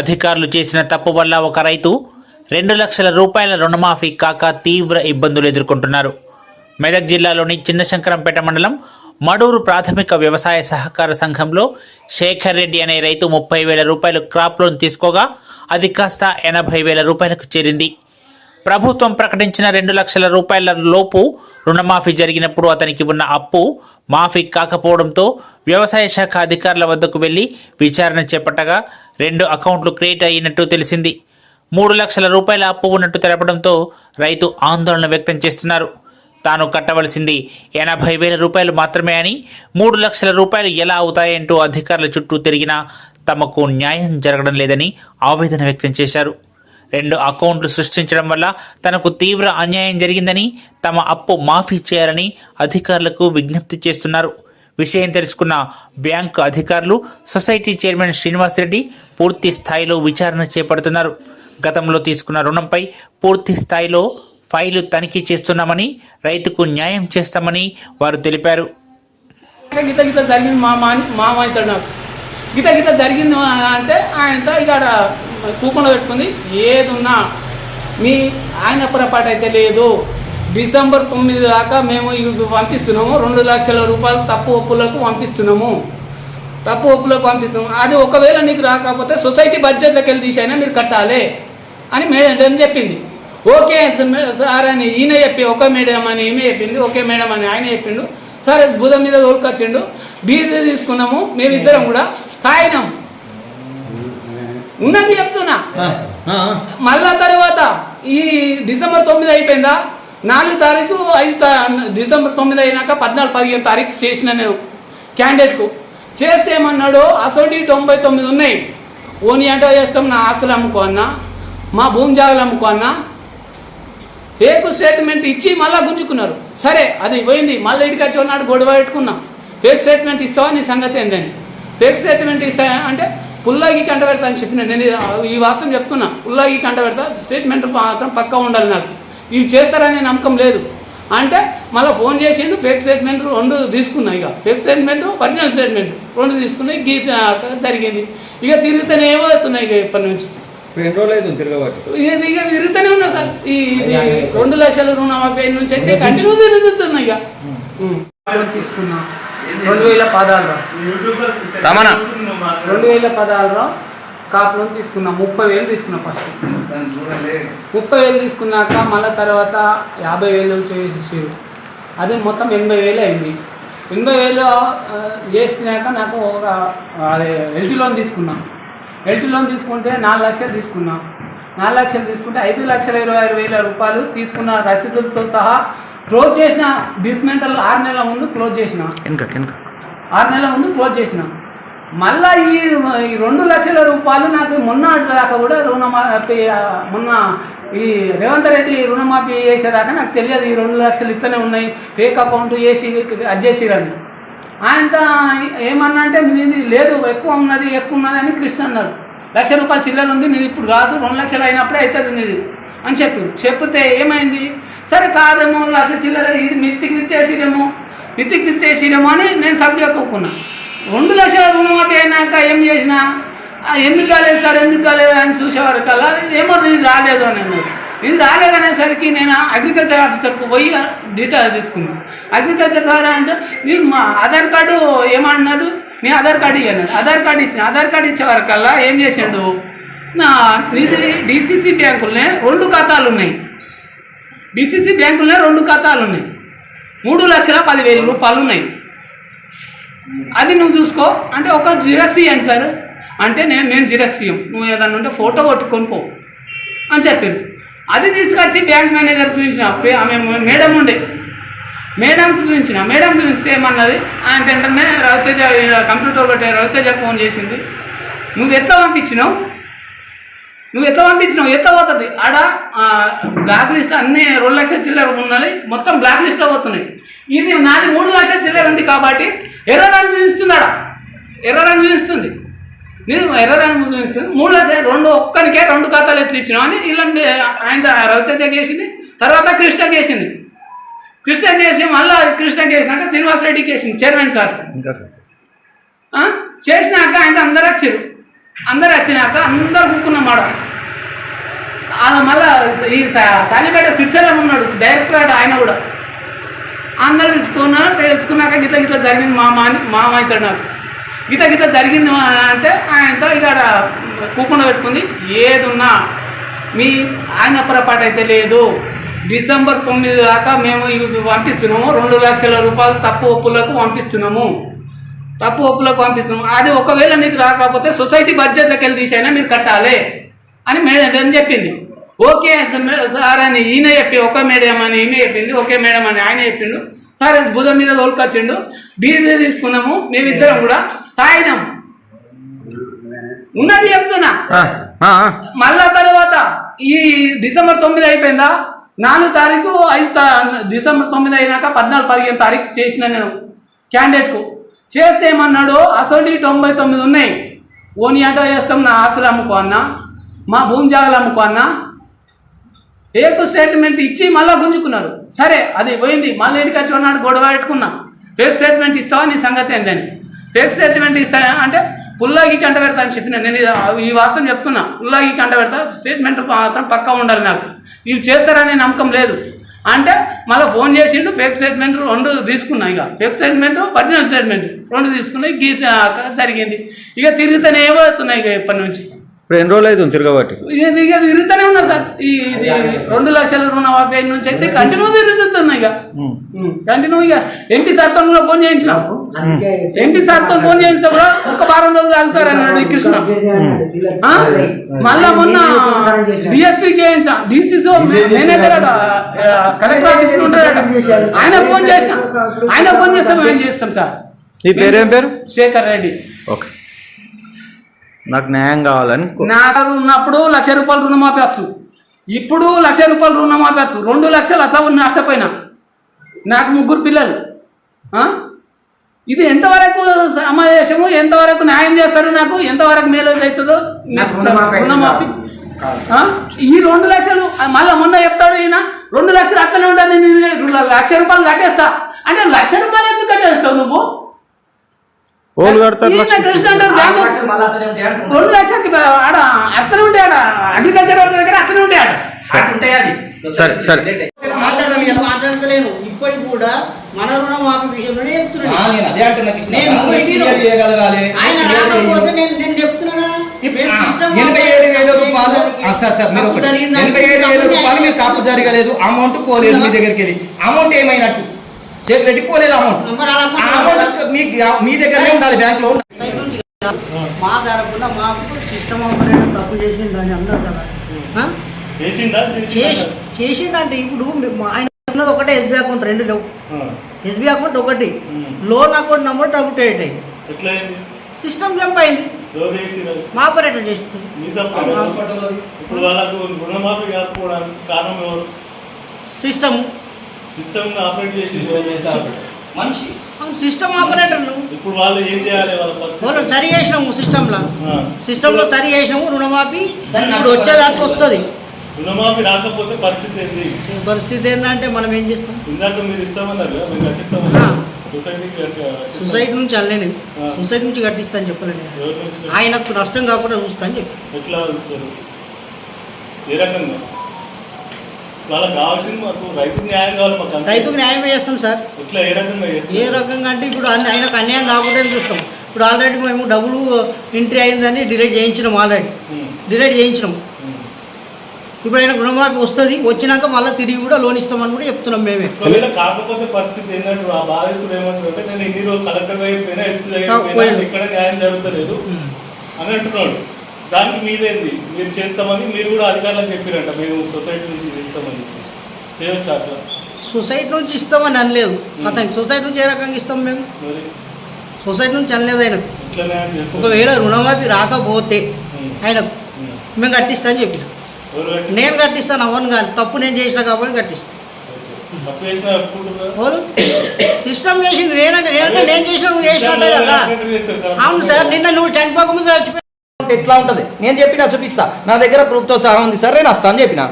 అధికారులు చేసిన తప్పు వల్ల ఒక రైతు రెండు లక్షల రూపాయల రుణమాఫీ కాక తీవ్ర ఇబ్బందులు ఎదుర్కొంటున్నారు. మెదక్ జిల్లాలోని చిన్నశంకరంపేట మండలం మడూరు ప్రాథమిక వ్యవసాయ సహకార సంఘంలో శేఖర్ రెడ్డి అనే రైతు ముప్పై వేల రూపాయలు క్రాప్ లోన్ తీసుకోగా అది కాస్త ఎనభై వేల రూపాయలకు చేరింది. ప్రభుత్వం ప్రకటించిన రెండు లక్షల రూపాయల లోపు రుణమాఫీ జరిగినప్పుడు అతనికి ఉన్న అప్పు మాఫీ కాకపోవడంతో వ్యవసాయ శాఖ అధికారుల వద్దకు వెళ్ళి విచారణ చేపట్టగా రెండు అకౌంట్లు క్రియేట్ అయినట్టు తెలిసింది. మూడు లక్షల రూపాయల అప్పు ఉన్నట్టు తెలపడంతో రైతు ఆందోళన వ్యక్తం చేస్తున్నారు. తాను కట్టవలసింది ఎనభై వేల రూపాయలు మాత్రమే అని మూడు లక్షల రూపాయలు ఎలా అవుతాయంటూ అధికారుల చుట్టూ తిరిగినా తమకు న్యాయం జరగడం లేదని ఆవేదన వ్యక్తం చేశారు. రెండు అకౌంట్లు సృష్టించడం వల్ల తనకు తీవ్ర అన్యాయం జరిగిందని తమ అప్పు మాఫీ చేయాలని అధికారులకు విజ్ఞప్తి చేస్తున్నారు. విషయం తెలుసుకున్న బ్యాంకు అధికారులు సొసైటీ చైర్మన్ శ్రీనివాస్ రెడ్డి పూర్తి స్థాయిలో విచారణ చేపడుతున్నారు. గతంలో తీసుకున్న రుణంపై పూర్తి స్థాయిలో ఫైలు తనిఖీ చేస్తున్నామని రైతుకు న్యాయం చేస్తామని వారు తెలిపారు. గిట్ల గిట్ల జరిగింది మా మా మామ అవుతాడు నాకు. గిట్ల గిట్ల జరిగింది మా అంటే ఆయనతో ఇక్కడ కూకుండా పెట్టుకుంది. ఏదున్నా మీ ఆయన పొరపాటు అయితే లేదు. డిసెంబర్ తొమ్మిది దాకా మేము ఇవి పంపిస్తున్నాము. రెండు లక్షల రూపాయలు తప్పు ఒప్పులకు పంపిస్తున్నాము. తప్పు ఒప్పులకు పంపిస్తున్నాము. అది ఒకవేళ నీకు రాకపోతే సొసైటీ బడ్జెట్లోకి వెళ్ళి తీసైనా మీరు కట్టాలి అని మేడం చెప్పింది. ఓకే సార్ అని ఈయన చెప్పి ఒక మేడం అని ఈమె చెప్పింది ఓకే మేడం అని ఆయన చెప్పిండు. సరే బుధం మీద తోలుకొచ్చిండు. బీజీ తీసుకున్నాము మేమిద్దరం కూడా కాయినాం ఉన్నది చెప్తున్నా. మళ్ళా తర్వాత ఈ డిసెంబర్ తొమ్మిది అయిపోయిందా? నాలుగు తారీఖు ఐదు డిసెంబర్ తొమ్మిది అయినాక పద్నాలుగు పదిహేను తారీఖు చేసిన నేను క్యాండిడేట్కు. చేస్తే ఏమన్నాడు అసోటి తొంభై తొమ్మిది ఉన్నాయి. ఓని అంటే చేస్తాం నా ఆస్తులు అమ్ముకో అన్నా. మా భూమి జాగాలు అమ్ముకో అన్నా. ఫేక్ స్టేట్మెంట్ ఇచ్చి మళ్ళా గుంజుకున్నారు. సరే అది పోయింది. మళ్ళీ ఇంటికి వచ్చి ఉన్నాడు గొడవ పెట్టుకున్నాం. ఫేక్ స్టేట్మెంట్ ఇస్తావా? నీ సంగతి ఏందని. ఫేక్ స్టేట్మెంట్ ఇస్తా అంటే పుల్లాగి కంట పెడతా అని చెప్పిన నేను ఈ వాస్తవం చెప్తున్నా. పుల్లాగి కంట పెడతా స్టేట్మెంట్ మాత్రం పక్కా ఉండాలి నాకు. ఇవి చేస్తారనే నమ్మకం లేదు. అంటే మళ్ళీ ఫోన్ చేసిండు ఫేక్ స్టేట్మెంట్ రెండు తీసుకున్నా ఇక. ఫేక్ స్టేట్మెంట్ ఒరిజినల్ స్టేట్మెంట్ రెండు తీసుకున్నాయి గీత జరిగింది. ఇక తిరుగుతూనే ఏమవుతున్నాయి ఇక ఇప్పటి నుంచి? రెండు రోజులు అవుతుంది తిరగబట్టి? ఇక ఇక తిరుగుతూనే ఉన్నా సార్. ఈ ఇది రెండు లక్షల రుణమాఫీ నుంచి అయితే కంటిన్యూ తిరుగుతున్నా ఇక. తీసుకున్నా. రెండు వేల పదాలు రమణ. రెండు వేల పదాలు కాపులో తీసుకున్నా ముప్పై వేలు తీసుకున్నా ఫస్ట్ ముప్పై వేలు తీసుకున్నాక మళ్ళీ తర్వాత యాభై వేలు చేసారు అది మొత్తం ఎనభై వేలు అయింది. ఎనభై వేలు చేసినాక నాకు ఒక అదే ఎల్టీ లోన్ తీసుకున్నా. ఎల్టీ లోన్ తీసుకుంటే నాలుగు లక్షలు తీసుకున్నా. నాలుగు లక్షలు తీసుకుంటే ఐదు లక్షల ఇరవై ఆరు వేల రూపాయలు తీసుకున్న రసీదులతో సహా క్లోజ్ చేసిన డిస్మెంటల్ ఆరు నెలల ముందు క్లోజ్ చేసిన. ఆరు నెలల ముందు క్లోజ్ చేసిన. మళ్ళా ఈ ఈ రెండు లక్షల రూపాయలు నాకు మొన్న దాకా కూడా రుణమాఫీ మొన్న ఈ రేవంత్ రెడ్డి రుణమాఫీ చేసేదాకా నాకు తెలియదు. ఈ రెండు లక్షలు ఇట్లనే ఉన్నాయి. ఫేక్ అకౌంట్ వేసి అజ్జేసిరని ఆయన ఏమన్నా అంటే ఇది లేదు ఎక్కువ ఉన్నది ఎక్కువ ఉన్నది అని కృష్ణ అన్నాడు లక్ష రూపాయలు చిల్లర ఉంది నీది ఇప్పుడు కాదు రెండు లక్షలు అయినప్పుడే అవుతుంది నీది అని చెప్పారు. చెప్తే ఏమైంది? సరే కాదేమో లక్ష చిల్లర ఇది మిత్తికి మిత్తేసిరేమో మిత్తికి మిత్తేసిరేమో అని నేను సబ్జెక్ట్ ఒప్పుకున్నా రెండు లక్షల రుణమాఫీ అయినాక ఏం చేసినా? ఎందుకు కాలేదు సార్? ఎందుకు కాలేదు అని చూసేవారు కల్లా. ఏమో ఇది రాలేదు అని అన్నారు. ఇది రాలేదనేసరికి నేను అగ్రికల్చర్ ఆఫీసర్కి పోయి డీటెయిల్ తీసుకున్నాను అగ్రికల్చర్ సార్ అంటే నీకు మా ఆధార్ కార్డు ఏమన్నాడు? నీ ఆధార్ కార్డు ఇవ్వన్నాడు ఆధార్ కార్డు ఇచ్చిన ఆధార్ కార్డు ఇచ్చేవారు కల్లా. ఏం చేసిండు? నా ఇది డిసిసి బ్యాంకులనే రెండు ఖాతాలు ఉన్నాయి. డిసిసి బ్యాంకులనే రెండు ఖాతాలు ఉన్నాయి. మూడు లక్షల పదివేల రూపాయలు ఉన్నాయి. అది నువ్వు చూసుకో. అంటే ఒక జిరాక్స్ ఇవ్వండి సార్. అంటే నేను మేము జిరాక్స్ ఇయ్యం. నువ్వు ఏదన్నా ఉంటే ఫోటో కొట్టుకొని పో అని చెప్పారు అది తీసుకొచ్చి బ్యాంక్ మేనేజర్ చూపించిన. ఆమె మేడం ఉండే. మేడంకి చూపించిన. మేడం చూపిస్తే ఏమన్నది? ఆయన వెంటనే రవితేజ కంప్యూటర్ కొట్టే రవితేజ ఫోన్ చేసింది. నువ్వు ఎట్లా పంపించినావు? నువ్వు ఎట్లా పంపించినావు? ఎట్లా పోతుంది? ఆడ బ్లాక్ లిస్ట్ అన్ని రెండు లక్షల చిల్లర ఉన్నది మొత్తం బ్లాక్ లిస్ట్లో పోతున్నాయి. ఇది నాది మూడు లక్షల చిల్లర ఉంది కాబట్టి ఎర్ర రంగు చూపిస్తుంది ఆడ. ఎర్ర రంగు చూపిస్తుంది. నేను ఎర్ర రంగు చూపిస్తుంది. మూడు రెండు ఒక్కరికే రెండు ఖాతాలు ఎత్తులు ఇచ్చినావు అని ఇలాంటి ఆయన రవితేజకి వేసింది తర్వాత కృష్ణకి వేసింది కృష్ణకి వేసి మళ్ళీ కృష్ణకి వేసినాక శ్రీనివాస్ రెడ్డికి వేసింది చైర్మన్ సార్? చేసినాక ఆయన అందరూ వచ్చారు. అందరు వచ్చినాక అందరు కూకున్నమాట అలా మళ్ళా ఈ సాలిపేట సిరిసెల్లం ఉన్నాడు డైరెక్టర్ ఆయన కూడా. అందరు తెలుసుకున్నారు తెలుసుకున్నాక గిట్ల గిట్ల జరిగింది మామ అని మామ అవుతాడు నాకు. గిట్ల గిట్ల జరిగింది అంటే ఆయనతో ఇక ఆడ కూకుండా పెట్టుకుంది. ఏదున్నా మీ ఆయన పొరపాటు అయితే లేదు. డిసెంబర్ తొమ్మిది దాకా మేము ఇవి పంపిస్తున్నాము రెండు లక్షల రూపాయలు తప్పు ఒప్పులకు పంపిస్తున్నాము. తప్పు ఒప్పులకు పంపిస్తున్నాము అది ఒకవేళ నీకు రాకపోతే సొసైటీ బడ్జెట్లోకి వెళ్ళి తీసైనా మీరు కట్టాలి అని మేడం చెప్పింది. ఓకే సార్ అని ఈయన చెప్పి ఒక మేడం అని ఈయన చెప్పింది ఓకే మేడం అని ఆయన చెప్పిండు. సరే భుజం మీద తోలుకొచ్చిండు. డీజీ తీసుకున్నాము మేమిద్దరం కూడా తాగినాం. ఉన్నది చెప్తున్నా. మళ్ళా తర్వాత ఈ డిసెంబర్ తొమ్మిది అయిపోయిందా? నాలుగు తారీఖు ఐదు డిసెంబర్ తొమ్మిది అయినాక పద్నాలుగు పదిహేను తారీఖు చేసిన నేను క్యాండిడేట్కు. చేస్తే ఏమన్నాడు అసలు తొంభై తొమ్మిది ఉన్నాయి. ఓని ఆటో చేస్తాం నా ఆస్తులు అమ్ముకో అన్నా. మా భూమి జాగాలు అమ్ముకో అన్నా. ఫేక్ స్టేట్మెంట్ ఇచ్చి మళ్ళీ గుంజుకున్నారు. సరే అది పోయింది. మళ్ళీ ఇంటికి వచ్చి ఉన్నాడు గొడవ పెట్టుకున్నా. ఫేక్ స్టేట్మెంట్ ఇస్తావా నీ సంగతి ఏందని. ఫేక్ స్టేట్మెంట్ ఇస్తా అంటే పుల్లాగి కంట పెడతా అని చెప్పిన. నేను ఈ వాస్తవం చెప్తున్నా. పుల్లాగి కంట పెడతా స్టేట్మెంట్ మాత్రం పక్కా ఉండాలి నాకు. ఇవి చేస్తారనే నమ్మకం లేదు. అంటే మళ్ళీ ఫోన్ చేసిండు ఫేక్ స్టేట్మెంట్ రెండు తీసుకున్నా ఇక. ఫేక్ స్టేట్మెంట్ ఒరిజినల్ స్టేట్మెంట్ రెండు తీసుకున్నాయి గీత జరిగింది. ఇక తిరుగుతూనే పోతున్నాయి ఇక ఇప్పటి నుంచి? ఇప్పుడు ఎన్ని రోజులు అవుతుంది తిరగబట్టి? ఇది ఇక తిరుగుతూనే ఉన్నా సార్. ఈ ఇది రెండు లక్షల రుణమాఫీ నుంచి అయితే కంటిన్యూ తిరుగుతున్నా ఇక. కంటిన్యూ ఇక. ఎంపీ సార్తో కూడా ఫోన్ చేయించిన. ఎంపీ సార్తో ఫోన్ చేయించినా కూడా ఒక్క వారం రోజులు ఆగు సార్ అన్నాడు ఈ కృష్ణ. ఆ? మళ్ళా మొన్న డిఎస్పీకి చేయించిన. డిసిసి మేనేజర్ అట కలెక్టర్ ఆఫీస్ ఉంటాడట. ఆయన ఫోన్ చేసిన. ఆయన ఫోన్ చేస్తే మేము చేస్తాం సార్? నీ పేరేం పేరు? శేఖర్ రెడ్డి. ఓకే. నాకు న్యాయం కావాలని నా దగ్గర ఉన్నప్పుడు లక్ష రూపాయలు రుణమాఫీ వచ్చు ఇప్పుడు లక్ష రూపాయలు రుణమాఫీ వచ్చు రెండు లక్షలు అట్లా ఉన్న నష్టపోయినా. నాకు ముగ్గురు పిల్లలు? ఇది ఎంతవరకు సమావేశము? ఎంతవరకు న్యాయం చేస్తారు నాకు? ఎంతవరకు మేలు అవుతుందో నాకు రుణమాఫీ? ఈ రెండు లక్షలు మళ్ళీ మొన్న చెప్తాడు ఈయన రెండు లక్షలు అక్కడే ఉంటుంది నేను లక్ష రూపాయలు కట్టేస్తా. అంటే లక్ష రూపాయలు ఎందుకు కట్టేస్తావు నువ్వు? ఓళ్ళు కడతారు రెండు లక్షలకి ఆడ అక్కడే ఉంటే ఆడ. అగ్రికల్చర్ దగ్గర అక్కడే ఉంటే ఆడ. సరే. సరే మాట్లాడదాం ఇలా మాట్లాడతలేను. ఇప్పటికి కూడా మన రుణమాఫీ విషయంలోనే ఆ, చెప్తున్నాను నేను అదే అంటున్నా. ఆయన రాకపోతే. నేను నేను చెప్తున్నా ఎనభై ఏడు వేల రూపాయలు. ఆ, సార్ సార్ మీరు తప్పు ఒకటి జరిగిందని ఎనభై ఏడు వేల తప్పు రూపాయలు మీరు తప్పు జరగలేదు. అమౌంట్ పోలేదు మీ దగ్గరికి వెళ్ళి. అమౌంట్ ఏమైనట్టు? షేక్ రెడ్డి పోలేదు అమౌంట్ అమౌంట్ మీ మీ దగ్గరనే ఉండాలి బ్యాంక్లో మా తరపున మాకు సిస్టమ్ ఆపరేటర్ తప్పు చేసిండు అని అన్నారు కదా. ఆ? చేసి- చేసిండంటే ఇప్పుడు ఆయన ఉన్నది ఒకటే ఎస్బీ అకౌంట్ రెండు లేవు. ఎస్బీ అకౌంట్ ఒకటి. Loan account number double eight అయింది. సిస్టమ్ జంప్ అయింది. ఎవరు చేసిరు మా ఆపరేటర్ చేస్తుంది మీ తప్ప కదా. ఇప్పుడు వాళ్ళకు రుణమాఫీ కాకపోవడానికి కారణం ఎవరు? సిస్టమ్ సిస్టమ్ ఆపరేట్ చేసి మనిషి. సిస్టమ్ ఆపరేటర్ ఇప్పుడు వాళ్ళు ఏం చేయాలి వాళ్ళ సరి చేసినాము సిస్టంలో. సిస్టంలో సరి చేసినాము రుణమాఫీ ఇప్పుడు వచ్చేదానికి వస్తుంది. రుణమాఫీ రాకపోతే పరిస్థితి ఏంది? పరిస్థితి ఏంటంటే మనం ఏం చేస్తాం? ఇందాక మీరు ఇస్తామన్నారు కదా మీరు కట్టిస్తామన్నారు ఆ. సొసైటీకి కట్టి- సొసైటీ నుంచి వెళ్ళలేను ఆ. సొసైటీ నుంచి కట్టిస్తాను కట్టి- ఆయనకు నష్టం కాకుండా చూస్తా అని చెప్పి. ఎట్లా ఇస్తారు ఏ రకంగా? వాళ్ళకి కావాల్సింది మాకు రైతు న్యాయం కావాలి మాకు అంతే. రైతుకు న్యాయం చేస్తాం సార్. ఏ రకంగా ఏ చేస్తారు రకంగా అంటే ఇప్పుడు ఆయనకు అన్యాయం కాకుండా చూస్తాం. ఇప్పుడు ఆల్రెడీ మేము డబ్బులు ఎంట్రీ అయిందని డిలీట్ చేయించినాం ఆల్రెడీ. డిలీట్ చేయించినాం. ఇప్పుడు ఆయన రుణమాఫీ వస్తుంది వచ్చినాక మళ్ళీ తిరిగి కూడా లోన్ ఇస్తామని కూడా చెప్తున్నాం మేమే. కాకపోతే పరిస్థితి ఏంటంటే ఆ బాధితుడు ఏమంటారు అంటే నేను ఇన్ని రోజులు కలెక్టర్ అయిపోయినా ఎస్పీ ఆ, అయిపోయినా పోయిండు. ఇక్కడ న్యాయం జరుగుతలేదు అని అంటున్నాడు. దానికి మీదేంది? మీరు చేస్తామని మీరు కూడా అధికారులకు చెప్పారంట. మేము సొసైటీ నుంచి చెప్పేసి. చేయొచ్చు అట్లా? సొసైటీ నుంచి ఇస్తామని అనలేదు. అతనికి సొసైటీ నుంచి ఏ రకంగా ఇస్తాం మేము? సొసైటీ నుంచి అనలేదు చేస్తారు? ఒకవేళ రుణమాఫీ రాకపోతే ఉమ్. మేము. కట్టిస్తా అని చెప్పిన? నేను కట్టిస్తాను అవను కానీ తప్పు నేను చేసిన కాబట్టి కట్టిస్తాను. సిస్టమ్ చేసింది నేనంటే నేను చేసిన నువ్వు చేసినట్టే కదా? అవును సార్ నిన్న నువ్వు చనిపోకముందు చచ్చిపోయి ఎట్లా ఉంటది? నేను చెప్పిన చూపిస్తా. నా దగ్గర ప్రూఫ్తో సహా ఉంది సార్ నేను వస్తా అని చెప్పిన.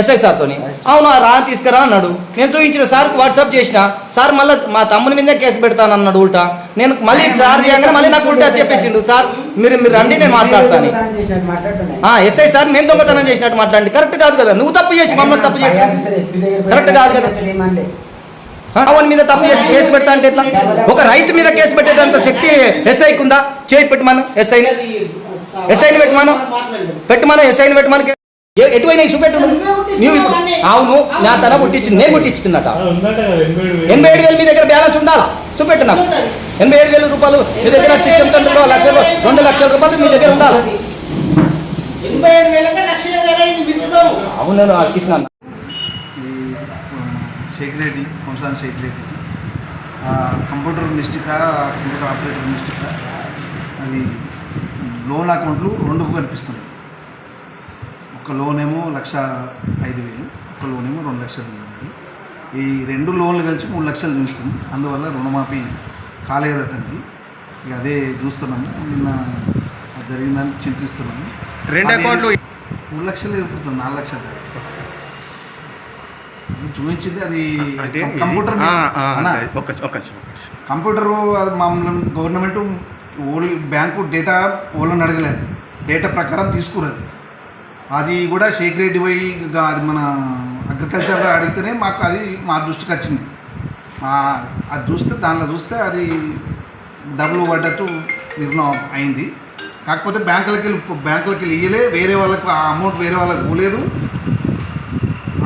ఎస్ఐ సార్తోని అవును రా తీసుకురా అన్నాడు. నేను చూపించిన సార్కి వాట్సాప్ చేసిన. సార్ మళ్ళీ మా తమ్ముని మీదే కేసు పెడతాను అన్నాడు ఉల్టా. నేను మళ్ళీ సార్ చేయగానే మళ్ళీ నాకు ఉల్టా చెప్పేసిండు. సార్. మీరు మీరు రండి నేను మాట్లాడతాను ఆ, ఎస్ఐ సార్ మేము దొంగతనం చేసినట్టు మాట్లాడండి. కరెక్ట్ కాదు కదా. నువ్వు తప్పు చేసి మమ్మల్ని తప్పు చేసి. కరెక్ట్ కాదు కదా. అవన్ మీద తప్పు చేసి కేసు పెడతా అంటే ఎట్లా? ఒక రైతు మీద కేసు పెట్టేటంత శక్తి ఎస్ఐకి ఉందా చేయి పెట్టమను ఎస్ఐని ఎస్ఐని పెట్టమను? పెట్టమను ఎస్ఐని పెట్టమను ఎటువైనా చూపెట్టు. నువ్వు. నీవు అవును నా తల పుట్టించింది నేను పుట్టించుతున్నట ఎనభై ఏడు వేలు. మీ దగ్గర బ్యాలెన్స్ ఉండాలా? చూపెట్టు నాకు. ఎనభై ఏడు వేల రూపాయలు మీ దగ్గర సిస్టమ్ లక్షలు రెండు లక్షల రూపాయలు మీ దగ్గర ఉండాలి? లక్ష అవును కృష్ణ షేక్ రెడ్డి వంశాన్ షేక్ రెడ్డి. ఆ కంప్యూటర్ మిస్టేకా కంప్యూటర్ ఆపరేటర్ మిస్టేకా? అది లోన్ అకౌంట్లు రెండు కనిపిస్తుంది ఒక లోన్ ఏమో లక్ష ఐదు వేలు ఒక లోన్ ఏమో రెండు లక్షలు ఉన్నది అది. ఈ రెండు లోన్లు కలిసి మూడు లక్షలు చూస్తుంది అందువల్ల రుణమాఫీ కాలేదు అతనికి ఇక అదే చూస్తున్నాము. నిన్న అది జరిగిందని చింతిస్తున్నాము. రెండు అకౌంట్లు మూడు లక్షలు ఏర్పడుతుంది నాలుగు లక్షలు. అది చూపించింది అది కంప్యూటర్. కంప్యూటర్ అది మామూలు గవర్నమెంట్ ఓన్లీ బ్యాంకు డేటా ఓళ్ళని అడగలేదు డేటా ప్రకారం తీసుకురది అది కూడా షేక్ రెడ్డి పోయి అది మన అగ్రికల్చర్ అడిగితేనే మాకు అది మా దృష్టికి వచ్చింది. అది చూస్తే దాంట్లో చూస్తే అది డబ్బులు పడ్డట్టు నిర్ణయం అయింది. కాకపోతే బ్యాంకులకి వెళ్ళి బ్యాంకులకి వెళ్ళి ఇయ్యలే వేరే వాళ్ళకు ఆ అమౌంట్ వేరే వాళ్ళకి పోలేదు.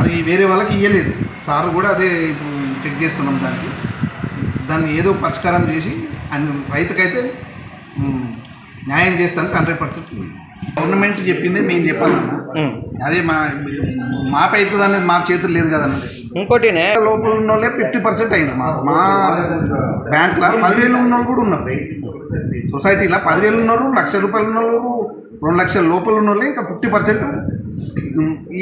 అది వేరే వాళ్ళకి ఇయ్యలేదు. సార్ కూడా అదే ఇప్పుడు చెక్ చేస్తున్నాం దానికి. దాన్ని ఏదో పరిష్కారం చేసి ఆయన రైతుకైతే న్యాయం చేస్తానికి హండ్రెడ్ పర్సెంట్ గవర్నమెంట్ చెప్పిందే మేము చెప్పాలన్నా. అదే మా మాపై అవుతుంది అనేది మా చేతులు లేదు కదన్న ఇంకోటినే లోపల ఉన్న వాళ్ళే ఫిఫ్టీ పర్సెంట్ అయింది మా మా బ్యాంక్లో పదివేలు ఉన్న వాళ్ళు కూడా ఉన్నారు. సొసైటీలో పదివేలు ఉన్నారు లక్ష రూపాయలు ఉన్న వాళ్ళు రెండు లక్షల లోపల ఉన్న వాళ్ళే ఇంకా ఫిఫ్టీ పర్సెంట్.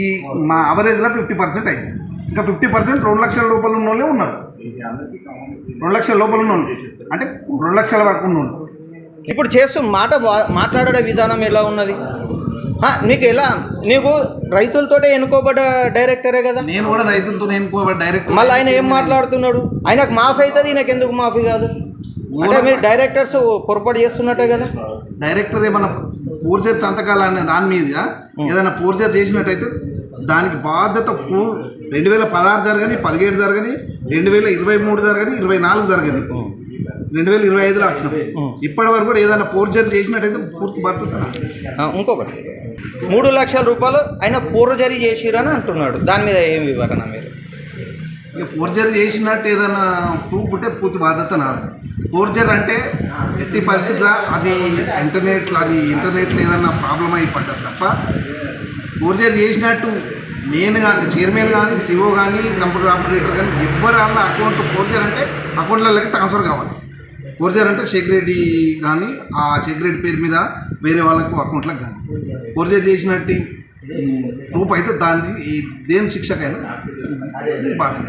ఈ మా అవరేజ్లో ఫిఫ్టీ పర్సెంట్ అయింది. ఇంకా ఫిఫ్టీ పర్సెంట్ రెండు లక్షల లోపల ఉన్న వాళ్ళే ఉన్నారు. రెండు లక్షల లోపల ఉన్న వాళ్ళు అంటే రెండు లక్షల వరకు ఉన్న వాళ్ళు ఇప్పుడు చేస్తూ మాట మాట్లాడే విధానం ఎలా ఉన్నది? నీకు ఎలా నీకు రైతులతోటే ఎన్నుకోబడ్డ డైరెక్టరే కదా? నేను కూడా రైతులతో నేను డైరెక్ట్ మళ్ళీ ఆయన ఏం మాట్లాడుతున్నాడు? ఆయనకు మాఫీ అవుతుంది ఈయనకు ఎందుకు మాఫీ కాదు? అంటే మీరు డైరెక్టర్స్ పొరపాటు చేస్తున్నట్టే కదా? డైరెక్టర్ ఏమైనా పోర్జర్ సంతకాలు అనే దాని మీద ఏదైనా పోర్జర్ చేసినట్టయితే దానికి బాధ్యత పూ రెండు వేల పదహారు జరగని పదిహేడు జరగని రెండు వేల ఇరవై మూడు జరగని ఇరవై నాలుగు జరగని. రెండు వేల ఇరవై ఐదులో వచ్చినాం. ఇప్పటి వరకు కూడా ఏదైనా పోర్జర్ చేసినట్టయితే పూర్తి. ఆ, ఇంకొకటి. మూడు లక్షల రూపాయలు ఆయన పూర్వజరీ చేసిరని అంటున్నాడు. దాని మీద ఏం వివరణ మీరు? ఇక ఫోర్జర్ చేసినట్టు ఏదైనా ప్రూఫ్ ఉంటే పూర్తి బాధ్యత నాది. ఫోర్జర్ అంటే ఎట్టి పరిస్థితుల్లో అది ఇంటర్నెట్లో అది ఇంటర్నెట్లో ఏదైనా ప్రాబ్లం అయి పడ్డది తప్ప ఫోర్జర్ చేసినట్టు నేను కానీ చైర్మన్ కానీ సిఓ కానీ కంప్యూటర్ ఆపరేటర్ కానీ ఎవ్వరు అన్న అకౌంట్ ఫోర్జర్ అంటే అకౌంట్లకి ట్రాన్స్ఫర్ కావాలి. ఫోర్జర్ అంటే షేక్ కానీ ఆ షేక్ పేరు మీద వేరే వాళ్ళకు అకౌంట్లకు కానీ. ఫోర్జర్ చేసినట్టు ప్రూఫ్ అయితే దాన్ని ఈ దేని శిక్షకైనా? బాధ్యత.